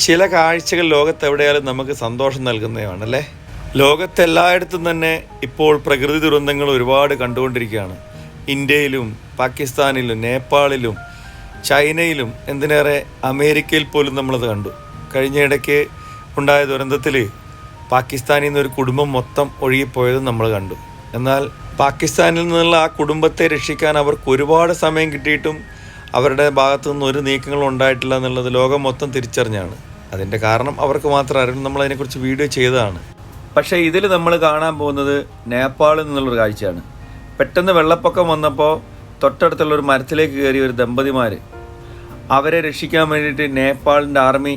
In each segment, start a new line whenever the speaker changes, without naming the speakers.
ചില കാഴ്ചകൾ ലോകത്തെവിടെയാലും നമുക്ക് സന്തോഷം നൽകുന്നതാണ് അല്ലേ? ലോകത്തെല്ലായിടത്തും തന്നെ ഇപ്പോൾ പ്രകൃതി ദുരന്തങ്ങൾ ഒരുപാട് കണ്ടുകൊണ്ടിരിക്കുകയാണ്. ഇന്ത്യയിലും പാകിസ്ഥാനിലും നേപ്പാളിലും ചൈനയിലും എന്തിനേറെ അമേരിക്കയിൽ പോലും നമ്മളത് കണ്ടു. കഴിഞ്ഞ ഇടയ്ക്ക് ഉണ്ടായ ദുരന്തത്തിൽ പാകിസ്ഥാനിൽ നിന്ന് ഒരു കുടുംബം മൊത്തം ഒഴുകിപ്പോയത് നമ്മൾ കണ്ടു. എന്നാൽ പാകിസ്ഥാനിൽ നിന്നുള്ള ആ കുടുംബത്തെ രക്ഷിക്കാൻ അവർക്ക് ഒരുപാട് സമയം കിട്ടിയിട്ടും അവരുടെ ഭാഗത്തു നിന്ന് ഒരു നീക്കങ്ങളും ഉണ്ടായിട്ടില്ല എന്നുള്ളത് ലോകം മൊത്തം തിരിച്ചറിഞ്ഞാണ്. അതിന്റെ കാരണം അവർക്ക് മാത്രം അറിയും നമ്മൾ അതിനെക്കുറിച്ച് വീഡിയോ ചെയ്തതാണ്. പക്ഷേ ഇതിൽ നമ്മൾ കാണാൻ പോകുന്നത് നേപ്പാളിൽ നിന്നുള്ളൊരു കാഴ്ചയാണ്. പെട്ടെന്ന് വെള്ളപ്പൊക്കം വന്നപ്പോൾ തൊട്ടടുത്തുള്ള ഒരു മരത്തിലേക്ക് കയറിയ ഒരു ദമ്പതിമാർ അവരെ രക്ഷിക്കാൻ വേണ്ടിയിട്ട് നേപ്പാളിന്റെ ആർമി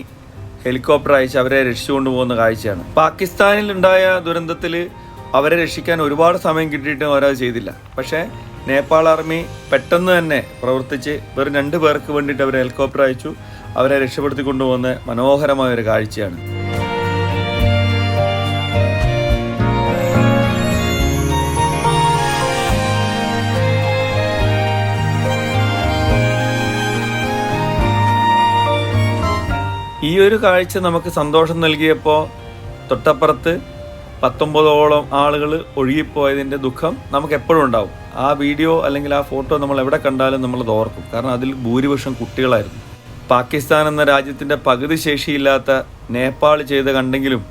ഹെലികോപ്റ്റർ അയച്ച് അവരെ രക്ഷിച്ചുകൊണ്ട് പോകുന്ന കാഴ്ചയാണ്. പാകിസ്ഥാനിലുണ്ടായ ദുരന്തത്തിൽ അവരെ രക്ഷിക്കാൻ ഒരുപാട് സമയം കിട്ടിയിട്ടും അവരത് ചെയ്തില്ല. പക്ഷേ നേപ്പാൾ ആർമി പെട്ടെന്ന് തന്നെ പ്രവർത്തിച്ച് വെറും രണ്ട് പേർക്ക് വേണ്ടിയിട്ട് അവർ ഹെലികോപ്റ്റർ അയച്ചു. അവരെ രക്ഷപ്പെടുത്തി കൊണ്ടുപോകുന്ന മനോഹരമായ ഒരു കാഴ്ചയാണ്. ഈ ഒരു കാഴ്ച നമുക്ക് സന്തോഷം നൽകിയപ്പോൾ തൊട്ടപ്പുറത്ത് പത്തൊമ്പതോളം ആളുകൾ ഒഴുകിപ്പോയതിന്റെ ദുഃഖം നമുക്ക് എപ്പോഴും ഉണ്ടാവും. ആ വീഡിയോ അല്ലെങ്കിൽ ആ ഫോട്ടോ നമ്മൾ എവിടെ കണ്ടാലും നമ്മൾ ഓർക്കും. കാരണം അതിൽ ഭൂരിപക്ഷം കുട്ടികളായിരുന്നു. പാകിസ്ഥാൻ എന്ന രാജ്യത്തിന്റെ പകുതി ശേഷിയില്ലാത്ത നേപ്പാൾ ചെയ്ത് കണ്ടെങ്കിലും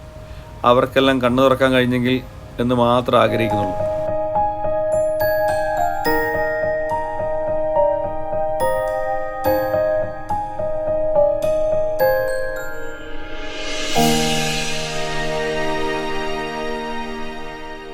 അവർക്കെല്ലാം കണ്ണു തുറക്കാൻ കഴിഞ്ഞെങ്കിൽ എന്ന് മാത്രം ആഗ്രഹിക്കുന്നുള്ളൂ.